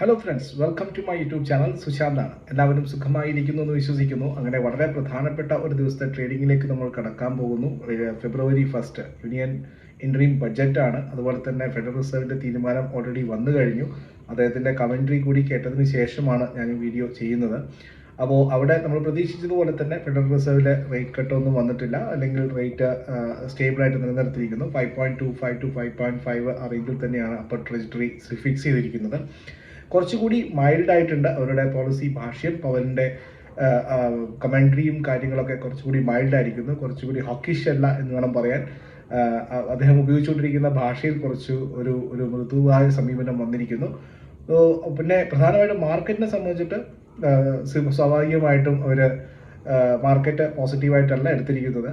Hello friends welcome to my YouTube channel സുശാന്താണ് എല്ലാവരും സുഖമായിരിക്കുന്നു എന്ന് വിശ്വസിക്കുന്നു. അങ്ങനെ വളരെ പ്രധാനപ്പെട്ട ഒരു ദിവസത്തെ ട്രേഡിങ്ങിലേക്ക് നമ്മൾ കടക്കാൻ പോകുന്നു. ഫെബ്രുവരി ഫസ്റ്റ് യൂണിയൻ ഇൻട്രീം ആണ്. അതുപോലെ തന്നെ ഫെഡറൽ റിസർവിന്റെ തീരുമാനം ഓൾറെഡി വന്നു കഴിഞ്ഞു. അദ്ദേഹത്തിന്റെ കമൻട്രി കൂടി കേട്ടതിന് ശേഷമാണ് ഞാൻ വീഡിയോ ചെയ്യുന്നത്. അപ്പോൾ അവിടെ നമ്മൾ പ്രതീക്ഷിച്ചതുപോലെ തന്നെ ഫെഡറൽ റിസർവിലെ റേറ്റ് കട്ടൊന്നും വന്നിട്ടില്ല. അല്ലെങ്കിൽ റേറ്റ് സ്റ്റേബിളായിട്ട് നിലനിർത്തിയിരിക്കുന്നു. Five point two five two five point five ആ റേഞ്ചിൽ തന്നെയാണ് അപ്പർ ട്രജറ്ററി ഫിക്സ് ചെയ്തിരിക്കുന്നത്. കുറച്ചുകൂടി മൈൽഡ് ആയിട്ടുണ്ട് അവരുടെ പോളിസി ഭാഷ്യം പവലിന്റെ കമൻട്രിയും കാര്യങ്ങളൊക്കെ കുറച്ചുകൂടി മൈൽഡ് ആയിരിക്കുന്നു കുറച്ചുകൂടി ഹോക്കിഷ് അല്ല എന്ന് വേണം പറയാൻ. അദ്ദേഹം ഉപയോഗിച്ചുകൊണ്ടിരിക്കുന്ന ഭാഷയിൽ കുറച്ച് ഒരു ഒരു മൃദുവായ സമീപനം വന്നിരിക്കുന്നു. പിന്നെ പ്രധാനമായിട്ടും മാർക്കറ്റിനെ സംബന്ധിച്ചിട്ട് സ്വാഭാവികമായിട്ടും അവർ മാർക്കറ്റ് പോസിറ്റീവായിട്ടല്ല എടുത്തിരിക്കുന്നത്.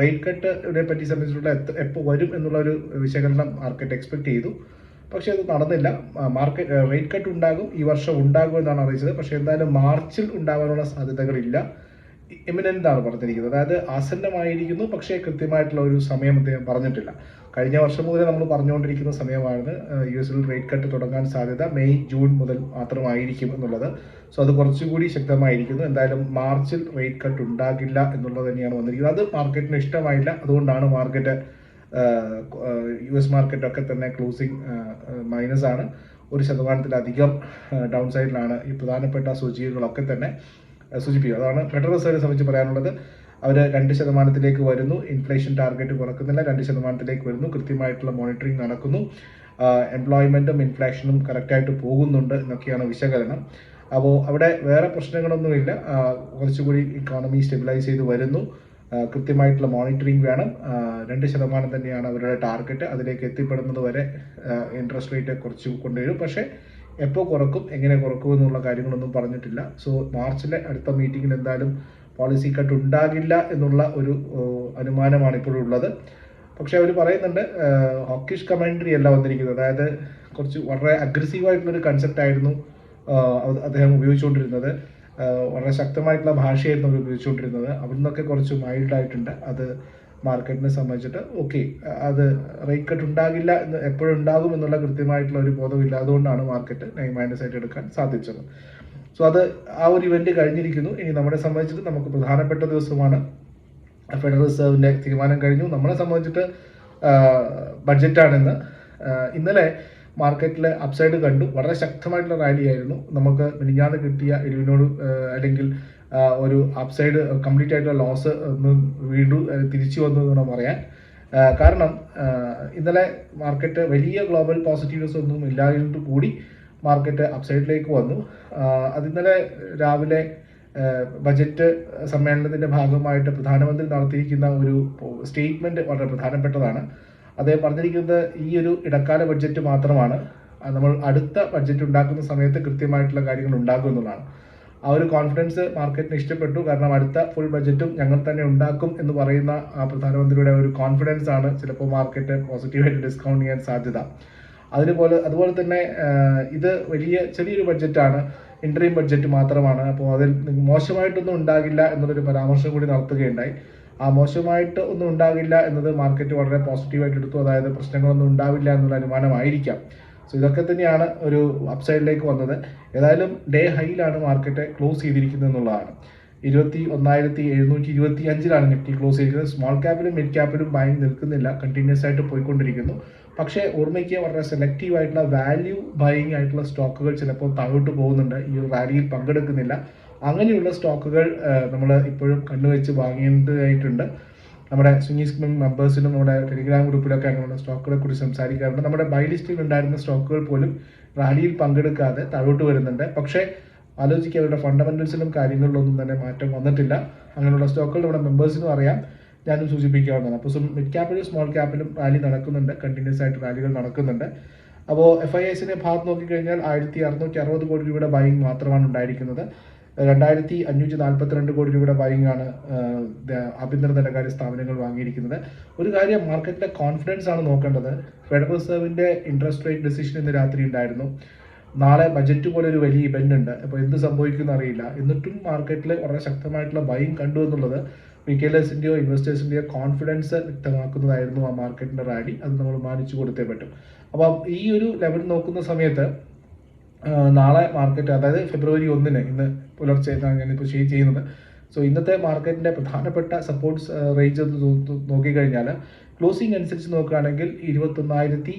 റേറ്റ് കട്ട് കട്ടിനെ പറ്റി സംബന്ധിച്ചിട്ടുള്ള എപ്പോൾ വരും എന്നുള്ള ഒരു വിശകലനം മാർക്കറ്റ് എക്സ്പെക്ട് ചെയ്തു. പക്ഷേ അത് നടന്നില്ല. മാർക്കറ്റ് റേറ്റ് കട്ട് ഉണ്ടാകും. ഈ വർഷം ഉണ്ടാകും എന്നാണ് അറിയിച്ചത്. പക്ഷേ എന്തായാലും മാർച്ചിൽ ഉണ്ടാകാനുള്ള സാധ്യതകളില്ല. എമിനന്റ് ആണ് പറഞ്ഞിരിക്കുന്നത്. അതായത് ആസന്നമായിരിക്കുന്നു പക്ഷേ കൃത്യമായിട്ടുള്ള ഒരു സമയം അദ്ദേഹം പറഞ്ഞിട്ടില്ല. കഴിഞ്ഞ വർഷം മുതൽ നമ്മൾ പറഞ്ഞുകൊണ്ടിരിക്കുന്ന സമയമാണ് യു എസിൽ റേറ്റ് കട്ട് തുടങ്ങാൻ സാധ്യത മെയ് ജൂൺ മുതൽ മാത്രമായിരിക്കും എന്നുള്ളത്. സോ അത് കുറച്ചുകൂടി ശക്തമായിരിക്കുന്നു. എന്തായാലും മാർച്ചിൽ റേറ്റ് കട്ട് ഉണ്ടാകില്ല എന്നുള്ളത് തന്നെയാണ് വന്നിരിക്കുന്നത്. അത് മാർക്കറ്റിന് ഇഷ്ടമായില്ല. അതുകൊണ്ടാണ് മാർക്കറ്റ് യു എസ് മാർക്കറ്റൊക്കെ തന്നെ ക്ലോസിങ് മൈനസ് ആണ്. ഒരു ശതമാനത്തിലധികം ഡൗൺ സൈഡിലാണ് ഈ പ്രധാനപ്പെട്ട സൂചികകളൊക്കെ തന്നെ സൂചിപ്പിക്കുക. അതാണ് ഫെഡറൽ റിസർവിനെ സംബന്ധിച്ച് പറയാനുള്ളത്. അവർ രണ്ട് ശതമാനത്തിലേക്ക് വരുന്നു. ഇൻഫ്ലേഷൻ ടാർഗറ്റ് കുറക്കുന്നില്ല. രണ്ട് ശതമാനത്തിലേക്ക് വരുന്നു. കൃത്യമായിട്ടുള്ള മോണിറ്ററിംഗ് നടക്കുന്നു. എംപ്ലോയ്മെന്റും ഇൻഫ്ലേഷനും കറക്റ്റായിട്ട് പോകുന്നുണ്ട് എന്നൊക്കെയാണ് വിശകലനം. അപ്പോൾ അവിടെ വേറെ പ്രശ്നങ്ങളൊന്നുമില്ല. കുറച്ചുകൂടി ഇക്കോണമി സ്റ്റെബിലൈസ് ചെയ്ത് വരുന്നു. കൃത്യമായിട്ടുള്ള മോണിറ്ററിംഗ് വേണം. രണ്ട് ശതമാനം തന്നെയാണ് അവരുടെ ടാർഗറ്റ് അതിലേക്ക് എത്തിപ്പെടുന്നത് വരെ ഇൻട്രസ്റ്റ് റേറ്റ് കുറച്ച് കൊണ്ടുവരും. പക്ഷേ എപ്പോൾ കുറക്കും എങ്ങനെ കുറക്കും എന്നുള്ള കാര്യങ്ങളൊന്നും പറഞ്ഞിട്ടില്ല. സോ മാർച്ചിലെ അടുത്ത മീറ്റിങ്ങിൽ എന്തായാലും പോളിസി കട്ട് ഉണ്ടാകില്ല എന്നുള്ള ഒരു അനുമാനമാണ് ഇപ്പോഴും ഉള്ളത്. പക്ഷേ അവർ പറയുന്നുണ്ട് ഹോക്കിഷ് കമാൻഡറി അല്ല വന്നിരിക്കുന്നത്. അതായത് കുറച്ച് വളരെ അഗ്രസീവായിട്ടുള്ളൊരു കൺസെപ്റ്റ് ആയിരുന്നു അദ്ദേഹം ഉപയോഗിച്ചുകൊണ്ടിരുന്നത്. വളരെ ശക്തമായിട്ടുള്ള ഭാഷയായിരുന്നു അവർ ഉപയോഗിച്ചുകൊണ്ടിരുന്നത്. അവിടെ നിന്നൊക്കെ കുറച്ച് മൈൽഡ് ആയിട്ടുണ്ട്. അത് മാർക്കറ്റിനെ സംബന്ധിച്ചിട്ട് ഓക്കെ അത് റേറ്റ് കട്ട് ഉണ്ടാകില്ല എന്ന് എപ്പോഴും ഉണ്ടാകും എന്നുള്ള കൃത്യമായിട്ടുള്ള ഒരു ബോധം അതുകൊണ്ടാണ് മാർക്കറ്റ് മൈനസ് ആയിട്ട് എടുക്കാൻ സാധിച്ചത്. സോ അത് ആ ഒരു ഇവന്റ് കഴിഞ്ഞിരിക്കുന്നു. ഇനി നമ്മളെ സംബന്ധിച്ചിട്ട് നമുക്ക് പ്രധാനപ്പെട്ട ദിവസമാണ്. ഫെഡറൽ റിസർവിന്റെ തീരുമാനം കഴിഞ്ഞു. നമ്മളെ സംബന്ധിച്ചിട്ട് ബഡ്ജറ്റാണെന്ന് ഇന്നലെ മാർക്കറ്റിൽ അപ്സൈഡ് കണ്ടു. വളരെ ശക്തമായിട്ടുള്ള റാലി ആയിരുന്നു. നമുക്ക് മിനിഞ്ഞാന്ന് കിട്ടിയ ഇടിവിനോട് അല്ലെങ്കിൽ ഒരു അപ്സൈഡ് കംപ്ലീറ്റ് ആയിട്ടുള്ള ലോസ് വീണ്ടും ആ, തിരിച്ചു വന്നു എന്ന് പറയാൻ. കാരണം ഇന്നലെ മാർക്കറ്റ് വലിയ ഗ്ലോബൽ പോസിറ്റീവ്സ് ഒന്നും ഇല്ലാതിരുന്നിട്ട് കൂടി മാർക്കറ്റ് അപ്സൈഡിലേക്ക് വന്നു. അതിന്നലെ രാവിലെ ബജറ്റ് സമ്മേളനത്തിന്റെ ഭാഗമായിട്ട് പ്രധാനമന്ത്രി നടത്തിയിരിക്കുന്ന ഒരു സ്റ്റേറ്റ്മെന്റ് വളരെ പ്രധാനപ്പെട്ടതാണ്. അദ്ദേഹം പറഞ്ഞിരിക്കുന്നത് ഈ ഒരു ഇടക്കാല ബഡ്ജറ്റ് മാത്രമാണ്. നമ്മൾ അടുത്ത ബഡ്ജറ്റ് ഉണ്ടാക്കുന്ന സമയത്ത് കൃത്യമായിട്ടുള്ള കാര്യങ്ങൾ ഉണ്ടാക്കും എന്നുള്ളതാണ്. ആ ഒരു കോൺഫിഡൻസ് മാർക്കറ്റിന് ഇഷ്ടപ്പെട്ടു. കാരണം അടുത്ത ഫുൾ ബഡ്ജറ്റും ഞങ്ങൾ തന്നെ ഉണ്ടാക്കും എന്ന് പറയുന്ന ആ പ്രധാനമന്ത്രിയുടെ ഒരു കോൺഫിഡൻസ് ആണ് ചിലപ്പോൾ മാർക്കറ്റ് പോസിറ്റീവായിട്ട് ഡിസ്കൗണ്ട് ചെയ്യാൻ സാധ്യത. അതിനുപോലെ അതുപോലെ തന്നെ ഇത് വലിയ ചെറിയൊരു ബഡ്ജറ്റാണ് ഇൻട്രീം ബഡ്ജറ്റ് മാത്രമാണ്. അപ്പോൾ അതിൽ മോശമായിട്ടൊന്നും ഉണ്ടാകില്ല എന്നുള്ളൊരു പരാമർശം കൂടി നടത്തുകയുണ്ടായി. മോശമായിട്ട് ഒന്നും ഉണ്ടാകില്ല എന്നത് മാർക്കറ്റ് വളരെ പോസിറ്റീവായിട്ട് എടുത്തു. അതായത് പ്രശ്നങ്ങളൊന്നും ഉണ്ടാവില്ല എന്നുള്ള അനുമാനമായിരിക്കാം. സോ ഇതൊക്കെ തന്നെയാണ് ഒരു അപ്സൈഡിലേക്ക് വന്നത്. ഏതായാലും ഡേ ഹൈയിലാണ് മാർക്കറ്റ് ക്ലോസ് ചെയ്തിരിക്കുന്നത് എന്നുള്ളതാണ്. ഇരുപത്തി ഒന്നായിരത്തി എഴുന്നൂറ്റി ഇരുപത്തി അഞ്ചിലാണ് നിഫ്റ്റി ക്ലോസ് ചെയ്തിരിക്കുന്നത് സ്മോൾ ക്യാപ്പിലും മിഡ് ക്യാപ്പിലും ബാങ്ക് നിൽക്കുന്നില്ല. കണ്ടിന്യൂസ് ആയിട്ട് പോയിക്കൊണ്ടിരിക്കുന്നു. പക്ഷേ ഓർമ്മയ്ക്ക് വളരെ സെലക്റ്റീവ് ആയിട്ടുള്ള വാല്യൂ ബൈയിങ് ആയിട്ടുള്ള സ്റ്റോക്കുകൾ ചിലപ്പോൾ താഴോട്ട് പോകുന്നുണ്ട്. ഈ ഒരു റാലിയിൽ പങ്കെടുക്കുന്നില്ല. അങ്ങനെയുള്ള സ്റ്റോക്കുകൾ നമ്മൾ ഇപ്പോഴും കണ്ണുവെച്ച് വാങ്ങേണ്ടതായിട്ടുണ്ട്. നമ്മുടെ സ്വിങ്ങി സ്കിം മെമ്പേഴ്സിനും നമ്മുടെ ടെലിഗ്രാം ഗ്രൂപ്പിലൊക്കെ അങ്ങനെയുള്ള സ്റ്റോക്കുകളെ കുറിച്ച് സംസാരിക്കാറുണ്ട്. നമ്മുടെ ബൈ ലിസ്റ്റിൽ ഉണ്ടായിരുന്ന സ്റ്റോക്കുകൾ പോലും റാലിയിൽ പങ്കെടുക്കാതെ താഴോട്ട് വരുന്നുണ്ട്. പക്ഷേ ആലോചിക്കുക അവരുടെ ഫണ്ടമെന്റൽസിലും കാര്യങ്ങളിലൊന്നും തന്നെ മാറ്റം വന്നിട്ടില്ല. അങ്ങനെയുള്ള സ്റ്റോക്കുകൾ നമ്മുടെ മെമ്പേഴ്സിനും അറിയാം. ഞാനും സൂചിപ്പിക്കാവുന്നതാണ്. അപ്പോൾ മിഡ് ക്യാപ്പിലും സ്മോൾ ക്യാപ്പിലും റാലി നടക്കുന്നുണ്ട്. കണ്ടിന്യൂസ് ആയിട്ട് റാലികൾ നടക്കുന്നുണ്ട്. അപ്പോൾ എഫ് ഐ എസിനെ ഭാഗത്ത് നോക്കിക്കഴിഞ്ഞാൽ ആയിരത്തി അറുന്നൂറ്റി അറുപത് കോടി രൂപയുടെ ബൈങ് മാത്രമാണ് ഉണ്ടായിരിക്കുന്നത്. രണ്ടായിരത്തി അഞ്ഞൂറ്റി നാൽപ്പത്തിരണ്ട് കോടി രൂപയുടെ ബൈങ്ങാണ് ആഭ്യന്തര ധനകാര്യ സ്ഥാപനങ്ങൾ വാങ്ങിയിരിക്കുന്നത്. ഒരു കാര്യം മാർക്കറ്റിലെ കോൺഫിഡൻസ് ആണ് നോക്കേണ്ടത്. ഫെഡറൽ റിസർവിന്റെ ഇൻട്രസ്റ്റ് റേറ്റ് ഡിസിഷൻ ഇന്ന് രാത്രി ഉണ്ടായിരുന്നു. നാളെ ബജറ്റ് പോലെ ഒരു വലിയ ഇവന്റ് ഉണ്ട്. അപ്പോൾ എന്ത് സംഭവിക്കുമെന്ന് അറിയില്ല. എന്നിട്ടും മാർക്കറ്റിൽ വളരെ ശക്തമായിട്ടുള്ള ബൈങ് കണ്ടു എന്നുള്ളത് വിക്കേലേഴ്സിന്റെയോ ഇൻവെസ്റ്റേഴ്സിന്റെയോ കോൺഫിഡൻസ് വ്യക്തമാക്കുന്നതായിരുന്നു ആ മാർക്കറ്റിന്റെ റാലി അത് നമ്മൾ മാനിച്ചു കൊടുത്തേ പറ്റും. അപ്പം ഈ ഒരു ലെവൽ നോക്കുന്ന സമയത്ത് നാളെ മാർക്കറ്റ് അതായത് ഫെബ്രുവരി ഒന്നിന് ഇന്ന് പുലർച്ചെ ഞാനിപ്പോൾ ഷെയർ ചെയ്യുന്നത്. സോ ഇന്നത്തെ മാർക്കറ്റിന്റെ പ്രധാനപ്പെട്ട സപ്പോർട്ട്സ് റേഞ്ച് നോക്കിക്കഴിഞ്ഞാൽ ക്ലോസിംഗ് അനുസരിച്ച് നോക്കുകയാണെങ്കിൽ ഇരുപത്തൊന്നായിരത്തി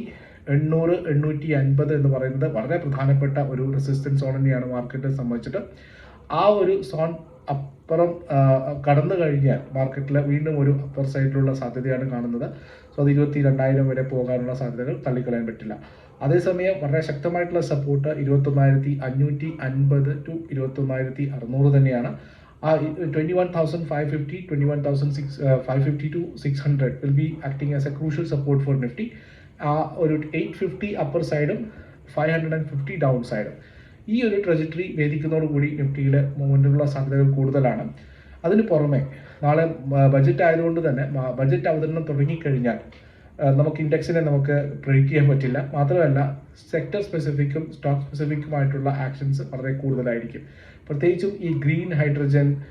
എണ്ണൂറ് എണ്ണൂറ്റി അൻപത് എന്ന് പറയുന്നത് വളരെ പ്രധാനപ്പെട്ട ഒരു റെസിസ്റ്റൻസ് സോൺ തന്നെയാണ് മാർക്കറ്റിനെ സംബന്ധിച്ചിട്ട്. ആ ഒരു സോൺ അപ്പുറം കടന്നു കഴിഞ്ഞാൽ മാർക്കറ്റിൽ വീണ്ടും ഒരു അപ്പർ സൈഡിലുള്ള സാധ്യതയാണ് കാണുന്നത്. സോ അത് ഇരുപത്തി രണ്ടായിരം വരെ പോകാനുള്ള സാധ്യതകൾ തള്ളിക്കളയാൻ പറ്റില്ല. അതേസമയം വളരെ ശക്തമായിട്ടുള്ള സപ്പോർട്ട് ഇരുപത്തൊന്നായിരത്തി അഞ്ഞൂറ്റി അൻപത് ടു ഇരുപത്തൊന്നായിരത്തി അറുന്നൂറ് തന്നെയാണ്. ആ twenty one thousand five fifty twenty one thousand six five fifty two six hundred will be acting as a crucial support for Nifty ആ ഒരു എയ്റ്റ് ഫിഫ്റ്റി അപ്പർ സൈഡും five hundred and fifty down സൈഡും ഈ ഒരു ട്രജറ്ററി വേദിക്കുന്നതോടുകൂടി നിഫ്റ്റിയുടെ മുന്നിലുള്ള സാധ്യതകൾ കൂടുതലാണ്. അതിന് പുറമെ നാളെ ബജറ്റ് ആയതുകൊണ്ട് തന്നെ ബജറ്റ് അവതരണം തുടങ്ങിക്കഴിഞ്ഞാൽ നമുക്ക് ഇൻഡെക്സിനെ നമുക്ക് ബ്രേക്ക് ചെയ്യാൻ പറ്റില്ല. മാത്രമല്ല സെക്ടർ സ്പെസിഫിക്കും സ്റ്റോക്ക് സ്പെസിഫിക്കുമായിട്ടുള്ള ആക്ഷൻസ് വളരെ കൂടുതലായിരിക്കും. പ്രത്യേകിച്ചും ഈ ഗ്രീൻ ഹൈഡ്രജൻ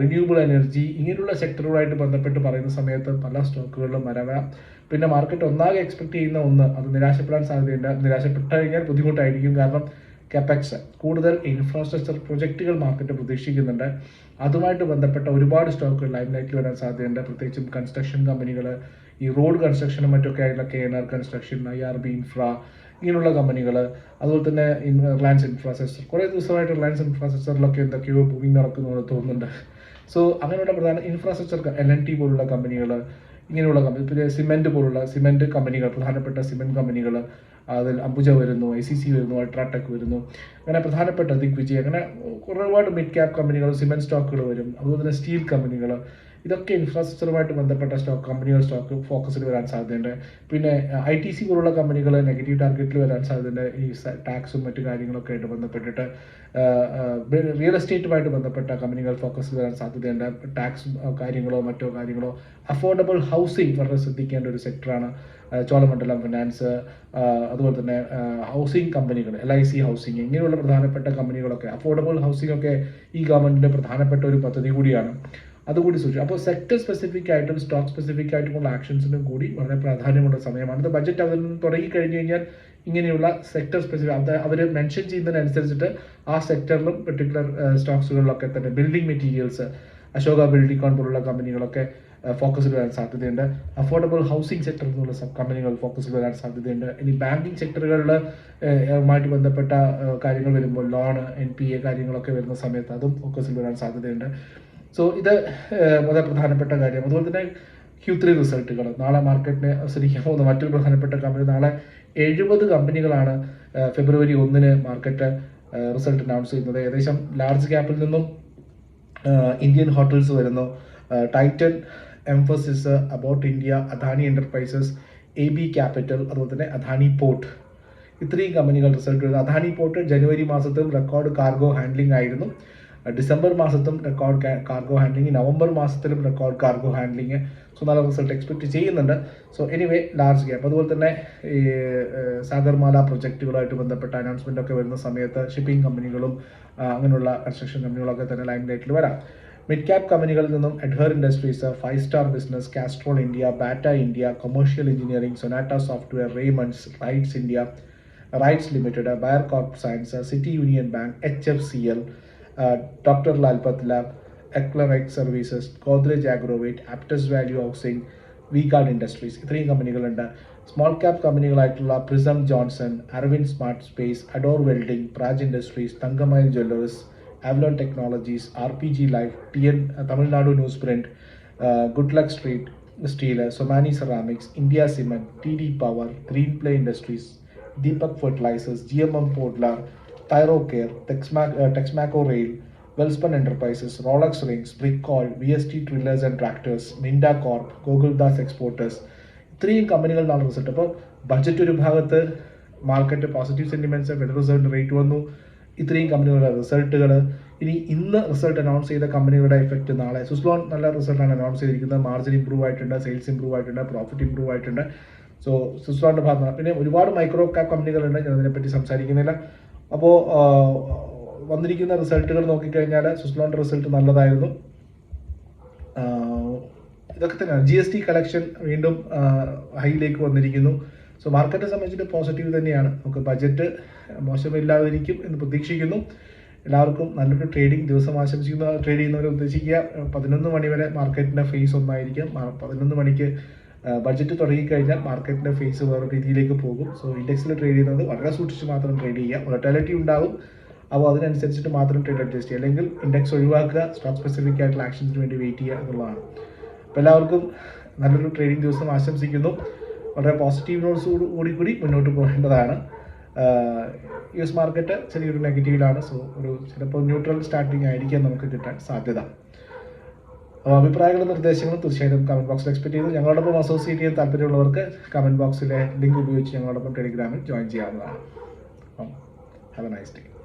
റിന്യൂവബിൾ എനർജി ഇങ്ങനെയുള്ള സെക്ടറുകളായിട്ട് ബന്ധപ്പെട്ട് പറയുന്ന സമയത്ത് പല സ്റ്റോക്കുകളിലും വരവാം. പിന്നെ മാർക്കറ്റ് ഒന്നാകെ എക്സ്പെക്ട് ചെയ്യുന്ന ഒന്ന് അത് നിരാശപ്പെടാൻ സാധ്യതയുണ്ട്. നിരാശപ്പെട്ട് കഴിഞ്ഞാൽ ബുദ്ധിമുട്ടായിരിക്കും. കാരണം കെപെക്സ് കൂടുതൽ ഇൻഫ്രാസ്ട്രക്ചർ പ്രൊജക്റ്റുകൾ മാർക്കറ്റ് പ്രതീക്ഷിക്കുന്നുണ്ട്. അതുമായിട്ട് ബന്ധപ്പെട്ട ഒരുപാട് സ്റ്റോക്കുകൾ ലൈം ലൈറ്റിൽ വരാൻ സാധ്യതയുണ്ട്. പ്രത്യേകിച്ചും കൺസ്ട്രക്ഷൻ കമ്പനികൾ ഈ റോഡ് കൺസ്ട്രക്ഷനും മറ്റൊക്കെ ആയിട്ടുള്ള K N R construction I R B infra ഇങ്ങനെയുള്ള കമ്പനികൾ അതുപോലെ തന്നെ റിലയൻസ് ഇൻഫ്രാസ്ട്രക്ചർ. കുറേ ദിവസമായിട്ട് റിലയൻസ് ഇൻഫ്രാസ്ട്രക്ചറിലൊക്കെ എന്തൊക്കെയോ ബുക്കിംഗ് നടക്കുന്നു തോന്നുന്നുണ്ട്. സോ അങ്ങനെയുള്ള പ്രധാന ഇൻഫ്രാസ്ട്രക്ചർ എൽ എൻ ടി പോലുള്ള കമ്പനികൾ ഇങ്ങനെയുള്ള കമ്പനി പിന്നെ സിമെന്റ് പോലുള്ള സിമെന്റ് കമ്പനികൾ പ്രധാനപ്പെട്ട സിമെന്റ് കമ്പനികൾ അതിൽ അംബുജ വരുന്നു ഐ സി സി വരുന്നു അൾട്രാടെക് വരുന്നു. അങ്ങനെ പ്രധാനപ്പെട്ട ദിഗ്വിജയ് അങ്ങനെ ഒരുപാട് മിഡ് ക്യാപ് കമ്പനികൾ സിമെന്റ് സ്റ്റോക്കുകൾ വരും. അതുപോലെ തന്നെ സ്റ്റീൽ കമ്പനികൾ ഇതൊക്കെ ഇൻഫ്രാസ്ട്രക്ചറുമായിട്ട് ബന്ധപ്പെട്ട സ്റ്റോക്ക് കമ്പനികൾ സ്റ്റോക്ക് ഫോക്കസിൽ വരാൻ സാധ്യതയുണ്ട്. പിന്നെ ഐ ടി സി പോലുള്ള കമ്പനികൾ നെഗറ്റീവ് ടാർഗറ്റിൽ വരാൻ സാധ്യതയുണ്ട്. ഈ ടാക്സും മറ്റു കാര്യങ്ങളൊക്കെ ആയിട്ട് ബന്ധപ്പെട്ടിട്ട് റിയൽ എസ്റ്റേറ്റുമായിട്ട് ബന്ധപ്പെട്ട കമ്പനികൾ ഫോക്കസ് വരാൻ സാധ്യതയുണ്ട്. ടാക്സ് കാര്യങ്ങളോ മറ്റോ കാര്യങ്ങളോ അഫോർഡബിൾ ഹൗസിംഗ് വളരെ ശ്രദ്ധിക്കേണ്ട ഒരു സെക്ടറാണ് ചോളമണ്ഡലം ഫിനാൻസ് അതുപോലെ തന്നെ ഹൗസിംഗ് കമ്പനികൾ എൽ ഐ സി ഹൗസിംഗ് ഇങ്ങനെയുള്ള പ്രധാനപ്പെട്ട കമ്പനികളൊക്കെ അഫോർഡബിൾ ഹൗസിംഗ് ഒക്കെ ഈ ഗവൺമെന്റിന്റെ പ്രധാനപ്പെട്ട ഒരു പദ്ധതി കൂടിയാണ്. അതുകൂടി സൂചിച്ചു അപ്പോൾ സെക്ടർ സ്പെസിഫിക് ആയിട്ടും സ്റ്റോക്ക് സ്പെസിഫിക് ആയിട്ടുമുള്ള ആക്ഷൻസിനും കൂടി വളരെ പ്രാധാന്യമുള്ള സമയമാണ്. ഇത് ബജറ്റ് അവതരണം തുടങ്ങി കഴിഞ്ഞു കഴിഞ്ഞാൽ ഇങ്ങനെയുള്ള സെക്ടർ സ്പെസിഫിക് അവർ മെൻഷൻ ചെയ്യുന്നതിനനുസരിച്ചിട്ട് ആ സെക്ടറിലും പെർട്ടിക്കുലർ സ്റ്റോക്സുകളിലൊക്കെ തന്നെ ബിൽഡിംഗ് മെറ്റീരിയൽസ് അശോക ബിൽഡിക്കോൺ പോലുള്ള കമ്പനികളൊക്കെ ഫോക്കസിൽ വരാൻ സാധ്യതയുണ്ട്. അഫോർഡബിൾ ഹൗസിംഗ് സെക്ടർ എന്നുള്ള കമ്പനികൾ ഫോക്കസിൽ വരാൻ സാധ്യതയുണ്ട്. ഇനി ബാങ്കിങ് സെക്ടറുകളിൽ മായിട്ട് ബന്ധപ്പെട്ട കാര്യങ്ങൾ വരുമ്പോൾ ലോൺ എൻ പി എ കാര്യങ്ങളൊക്കെ വരുന്ന സമയത്ത് അതും ഫോക്കസിൽ വരാൻ സാധ്യതയുണ്ട്. സോ ഇത് വളരെ പ്രധാനപ്പെട്ട കാര്യം. അതുപോലെ തന്നെ ക്യൂ ത്രീ റിസൾട്ടുകൾ നാളെ മാർക്കറ്റിനെ അവസരിക്കാൻ പോകുന്ന മറ്റൊരു പ്രധാനപ്പെട്ട കമ്പനി നാളെ എഴുപത് കമ്പനികളാണ് ഫെബ്രുവരി ഒന്നിന് മാർക്കറ്റ് റിസൾട്ട് അനൗൺസ് ചെയ്യുന്നത്. ഏകദേശം ലാർജ് ക്യാപ്പിൽ നിന്നും ഇന്ത്യൻ ഹോട്ടൽസ് വരുന്നു. Titan Mphasis about India Adani enterprises A B capital അതുപോലെ തന്നെ അദാനി പോർട്ട് ഇത്രയും കമ്പനികൾ റിസൾട്ട് വരുന്നു. അദാനി പോർട്ട് ജനുവരി മാസത്തിൽ റെക്കോർഡ് കാർഗോ ഹാൻഡ്ലിംഗ് ആയിരുന്നു. ഡിസംബർ മാസത്തും റെക്കോർഡ് കാർഗോ ഹാൻഡ്ലിംഗ് നവംബർ മാസത്തിലും റെക്കോർഡ് കാർഗോ ഹാൻഡ്ലിംഗ് സോ നല്ല റിസൾട്ട് എക്സ്പെക്ട് ചെയ്യുന്നുണ്ട്. സോ എനിവേ ലാർജ് ഗ്യാപ്പ് അതുപോലെ തന്നെ ഈ സാഗർമാല പ്രൊജക്റ്റുകളുമായിട്ട് ബന്ധപ്പെട്ട അനൗൺസ്മെന്റ് ഒക്കെ വരുന്ന സമയത്ത് ഷിപ്പിംഗ് കമ്പനികളും അങ്ങനെയുള്ള കൺസ്ട്രക്ഷൻ കമ്പനികളൊക്കെ തന്നെ ലൈം ലൈറ്റിൽ വരാം. മിഡ് ക്യാപ് കമ്പനികളിൽ നിന്നും എഡ്ഹർ industries five star business Castrol India Bata India commercial engineering Sonata software Raymonds Rites India Rites limited Bayer corp science City Union Bank H F C L doctor Lalpath lab eclerx services Godrej agrovet Aptus value housing V guard industries ഇത്രയും കമ്പനികളുണ്ട്. Small cap കമ്പനികളായിട്ടുള്ള prism Johnson Arvind smart space Ador welding Praj industries Thangamayil jewellers Avalon technologies R P G life T N Tamil Nadu news print good luck street steel Somani ceramics India cement T D power green play industries Deepak fertilizers G M M Pfaudler Thyrocare Texmaco rail Welspun enterprises Rolex rings ബ്രിക്കോൾ V S T tillers and tractors Minda corp Gokaldas exporters ഇത്രയും കമ്പനികളിലാണ് result അപ്പോൾ budget ഒരു ഭാഗത്ത് market positive sentiments federal റിസർവിന്റെ rate വന്നു. ഇത്രയും കമ്പനികളുടെ റിസൾട്ടുകൾ ഇനി ഇന്ന് റിസൾട്ട് അനൗൺസ് ചെയ്ത കമ്പനികളുടെ എഫക്റ്റ് നാളെ. സുസ്ലോൺ നല്ല റിസൾട്ടാണ് അനൗൺസ് ചെയ്തിരിക്കുന്നത്. മാർജിൻ ഇംപ്രൂവ് ആയിട്ടുണ്ട്. സെയിൽസ് ഇംപ്രൂവ് ആയിട്ടുണ്ട്. പ്രോഫിറ്റ് ഇംപ്രൂവ് ആയിട്ടുണ്ട്. സോ സുസ്ലോണിന്റെ ഭാഗത്ത് പിന്നെ ഒരുപാട് മൈക്രോ ക്യാപ് കമ്പനികളുണ്ട്. ഞാൻ അതിനെപ്പറ്റി സംസാരിക്കുന്നില്ല. അപ്പോൾ വന്നിരിക്കുന്ന റിസൾട്ടുകൾ നോക്കിക്കഴിഞ്ഞാൽ സുസ്ലോണിന്റെ റിസൾട്ട് നല്ലതായിരുന്നു. ഇതൊക്കെ തന്നെയാണ്. ജി എസ് ടി കളക്ഷൻ വീണ്ടും ഹൈയിലേക്ക് വന്നിരിക്കുന്നു. സോ മാർക്കറ്റിനെ സംബന്ധിച്ചിട്ട് പോസിറ്റീവ് തന്നെയാണ്. നമുക്ക് ബജറ്റ് മോശമില്ലാതിരിക്കും എന്ന് പ്രതീക്ഷിക്കുന്നു. എല്ലാവർക്കും നല്ലൊരു ട്രേഡിംഗ് ദിവസം ആശംസിക്കുന്ന ട്രേഡ് ചെയ്യുന്നവരെ ഉദ്ദേശിക്കുക. പതിനൊന്ന് മണി വരെ മാർക്കറ്റിന്റെ ഫേസ് ഒന്നായിരിക്കും. പതിനൊന്ന് മണിക്ക് ബഡ്ജറ്റ് തുടങ്ങിക്കഴിഞ്ഞാൽ മാർക്കറ്റിന്റെ ഫേസ് വേറെ രീതിയിലേക്ക് പോകും. സോ ഇൻഡെക്സിൽ ട്രേഡ് ചെയ്യുന്നത് വളരെ സൂക്ഷിച്ച് മാത്രം ട്രേഡ് ചെയ്യുക. വോളറ്റാലിറ്റി ഉണ്ടാവും. അപ്പോൾ അതിനനുസരിച്ചിട്ട് മാത്രം ട്രേഡ് അഡ്ജസ്റ്റ് ചെയ്യുക. അല്ലെങ്കിൽ ഇൻഡെക്സ് ഒഴിവാക്കുക സ്റ്റോക്ക് സ്പെസിഫിക് ആയിട്ടുള്ള ആക്ഷൻസിന് വേണ്ടി വെയിറ്റ് ചെയ്യുക എന്നുള്ളതാണ്. അപ്പോൾ എല്ലാവർക്കും നല്ലൊരു ട്രേഡിംഗ് ദിവസം ആശംസിക്കുന്നു. വളരെ പോസിറ്റീവ് നോട്ട്സ് കൂടി മുന്നോട്ട് പോകേണ്ടതാണ്. യു എസ് മാർക്കറ്റ് ചെറിയൊരു നെഗറ്റീവിലാണ് സോ ഒരു ചിലപ്പോൾ ന്യൂട്രൽ സ്റ്റാർട്ടിംഗ് ആയിരിക്കാം നമുക്ക് കിട്ടാൻ സാധ്യത. അഭിപ്രായങ്ങളും നിർദ്ദേശങ്ങളും തീർച്ചയായിട്ടും കമന്റ് ബോക്സിൽ എക്സ്പെക്ട് ചെയ്തു. ഞങ്ങളോടൊപ്പം അസോസിയേറ്റ് ചെയ്യാൻ താല്പര്യമുള്ളവർക്ക് കമന്റ് ബോക്സിലെ ലിങ്ക് ഉപയോഗിച്ച് ഞങ്ങളോടൊപ്പം ടെലിഗ്രാമിൽ ജോയിൻ ചെയ്യാവുന്നതാണ്. Have a nice day